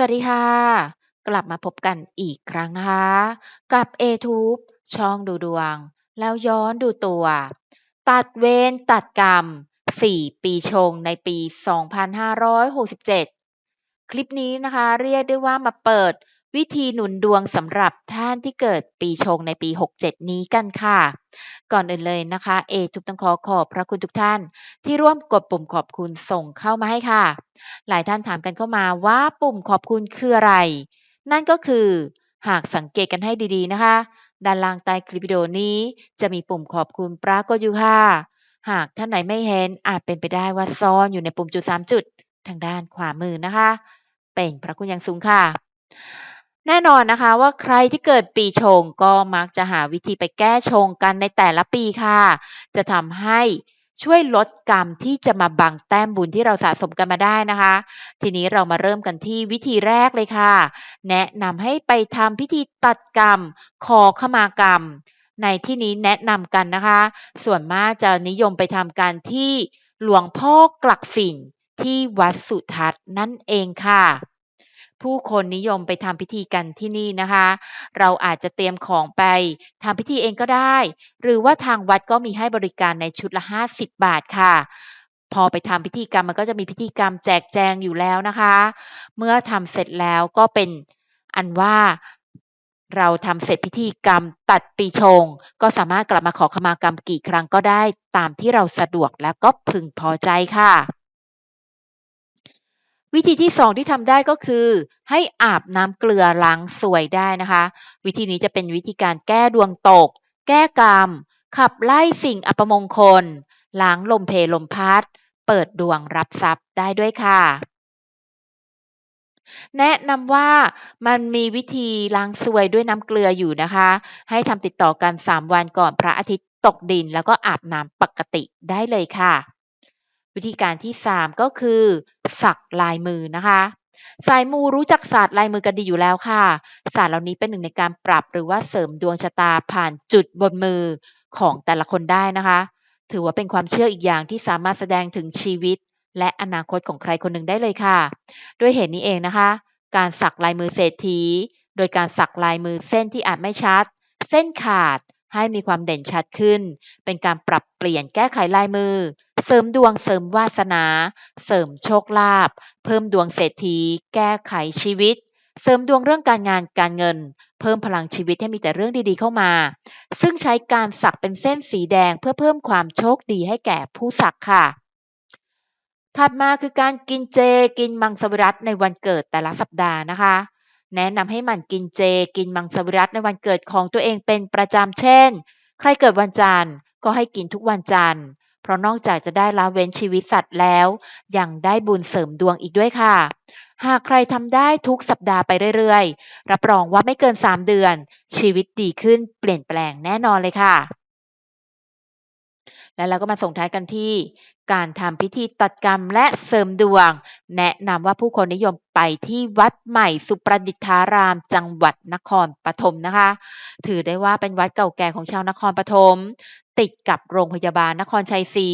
สวัสดีค่ะ กลับมาพบกันอีกครั้งนะคะ กับ A-Tube ช่องดูดวง แล้วย้อนดูตัว ตัดเวรตัดกรรม 4 ปีชงในปี 2567 คลิปนี้นะคะ เรียกได้ว่ามาเปิด วิธีหนุนดวงสำหรับท่านที่เกิดปีชงในปี 67 นี้กันค่ะ ก่อนอื่นเลยนะคะ เอทุกต้องขอขอบพระคุณทุกท่าน ที่ร่วมกดปุ่มขอบคุณส่งเข้ามาให้ค่ะ หลายท่านถามกันเข้ามาว่าปุ่มขอบคุณคืออะไร นั่นก็คือหากสังเกตกันให้ดีๆนะคะ ด้านล่างใต้คลิปวิดีโอนี้จะมีปุ่มขอบคุณปรากฏอยู่ค่ะ หากท่านไหนไม่เห็นอาจเป็นไปได้ว่าซ่อนอยู่ในปุ่มจุด 3 จุด ทางด้านขวามือนะคะ เป็นพระคุณอย่างสูงค่ะ แน่นอนนะคะว่าใครที่เกิดปีชงก็มักจะหาวิธีไปแก้ชงกันในแต่ละปีค่ะ จะทำให้ช่วยลดกรรมที่จะมาบังแต้มบุญที่เราสะสมกันมาได้นะคะ ทีนี้เรามาเริ่มกันที่วิธีแรกเลยค่ะ แนะนำให้ไปทำพิธีตัดกรรม ขอขมากรรม ในที่นี้แนะนำกันนะคะ ส่วนมากจะนิยมไปทำกันที่หลวงพ่อกลักฝิ่นที่วัดสุทัศน์นั่นเองค่ะ ผู้คนนิยมไปทำพิธีกันที่นี่นะคะ เราอาจจะเตรียมของไปทำพิธีเองก็ได้ หรือว่าทางวัดก็มีให้บริการในชุดละ 50 บาทค่ะ พอไปทำพิธีกรรมมันก็จะมีพิธีกรรมแจกแจงอยู่แล้วนะคะ เมื่อทำเสร็จแล้วก็เป็นอันว่าเราทำเสร็จพิธีกรรมตัดปีชง ก็สามารถกลับมาขอขมากรรมกี่ครั้งก็ได้ตามที่เราสะดวกและก็พึงพอใจค่ะ วิธีที่ 2 ที่ทำได้ก็คือ ให้อาบน้ำเกลือล้างสวยได้นะคะ วิธีนี้จะเป็นวิธีการแก้ดวงตก แก้กรรม ขับไล่สิ่งอัปมงคล ล้างลมเพลลมพัด เปิดดวงรับทรัพย์ได้ด้วยค่ะ แนะนำว่ามันมีวิธีล้างซวยด้วยน้ำเกลืออยู่นะคะ ให้ทำติดต่อกัน 3 วันก่อนพระอาทิตย์ตกดินแล้วก็อาบน้ำปกติได้เลยค่ะ วิธีการที่ 3 ก็คือ สักลายมือนะคะสายมูรู้จักศาสตร์ลายมือกันดีอยู่แล้วค่ะ ศาสตร์เหล่านี้เป็นหนึ่งในการปรับหรือว่าเสริมดวงชะตาผ่านจุดบนมือของแต่ละคนได้นะคะ ถือว่าเป็นความเชื่ออีกอย่างที่สามารถแสดงถึงชีวิต และอนาคตของใครคนหนึ่งได้เลยค่ะ ด้วยเหตุนี้เองนะคะ การสักลายมือเศรษฐี โดยการสักลายมือเส้นที่อาจไม่ชัด เส้นขาดให้มีความเด่นชัดขึ้น เป็นการปรับเปลี่ยนแก้ไขลายมือ เสริมดวงเสริมวาสนา เสริมโชคลาภเพิ่มดวงเศรษฐี แก้ไขชีวิต เสริมดวงเรื่องการงานการเงิน เพิ่มพลังชีวิตให้มีแต่เรื่องดีๆเข้ามา ซึ่งใช้การสักเป็นเส้นสีแดงเพื่อเพิ่มความโชคดีให้แก่ผู้สักค่ะ ถัดมาคือการกินเจกินมังสวิรัตในวันเกิดแต่ละสัปดาห์นะคะ แนะนำให้หมั่นกินเจ กินมังสวิรัตในวันเกิดของตัวเองเป็นประจำเช่น ใครเกิดวันจันทร์ก็ให้กินทุกวันจันทร์ เพราะนอกจากจะได้ละเว้นชีวิตสัตว์แล้ว ยังได้บุญเสริมดวงอีกด้วยค่ะ หากใครทำได้ทุกสัปดาห์ไปเรื่อยๆ รับรองว่าไม่เกิน 3 เดือน ชีวิตดีขึ้นเปลี่ยนแปลงแน่นอนเลยค่ะ แล้วเราก็มาส่งท้ายกันที่ การทำพิธีตัดกรรมและเสริมดวง แนะนำว่าผู้คนนิยมไปที่วัดใหม่สุประดิษฐาราม จังหวัดนครปฐมนะคะ ถือได้ว่าเป็นวัดเก่าแก่ของชาวนครปฐมติดกับโรงพยาบาลนครชัยศรี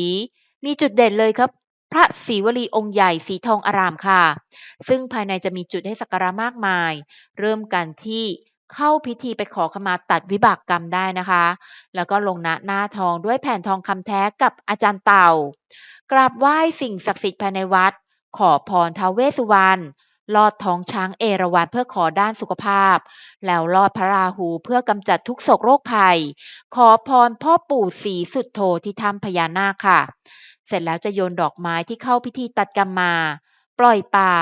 มีจุดเด่นเลยครับพระศรีวลีองค์ใหญ่สีทองอารามค่ะ ซึ่งภายในจะมีจุดให้สักการะมากมาย เริ่มกันที่ เข้าพิธีไปขอขมาตัดวิบากกรรมได้นะคะ แล้วก็ลงณหน้าทองด้วยแผ่นทองคำแท้กับอาจารย์เต่า กราบไหว้สิ่งศักดิ์สิทธิ์ภายในวัด ขอพรท้าเวสุวรรณลอดท้องช้างเอราวัณเพื่อขอด้านสุขภาพ แล้วลอดพระราหูเพื่อกำจัดทุกโศกโรคภัย ขอพรพ่อปู่ศรีสุดโธที่ถ้ำพญานาคค่ะ เสร็จแล้วจะโยนดอกไม้ที่เข้าพิธีตัดกรรมมา ปล่อยป่า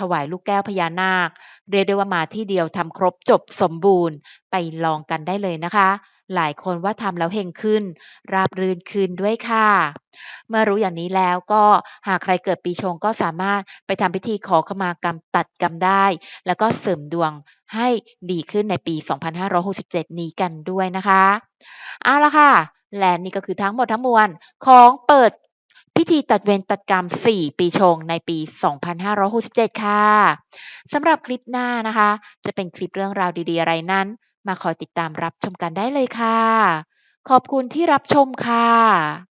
ถวายลูกแก้วพญานาค เรียกได้ว่ามาที่เดียวทำครบจบสมบูรณ์ไปลองกันได้เลยนะคะ หลายคนว่าทำแล้วเฮงขึ้น ราบรื่นขึ้นด้วยค่ะ เมื่อรู้อย่างนี้แล้วก็หากใครเกิดปีชงก็สามารถไปทำพิธีขอขมากรรมตัดกรรมได้ แล้วก็เสริมดวงให้ดีขึ้นในปี 2567 นี้กันด้วยนะคะเอาละค่ะและนี่ก็คือทั้งหมดทั้งมวลของเปิด พิธีตัดเวรตัดกรรม 4 ปีชงในปี 2567 ค่ะสำหรับคลิปหน้านะคะ จะเป็นคลิปเรื่องราวดีๆอะไรนั้น มาคอยติดตามรับชมกันได้เลยค่ะ ขอบคุณที่รับชมค่ะ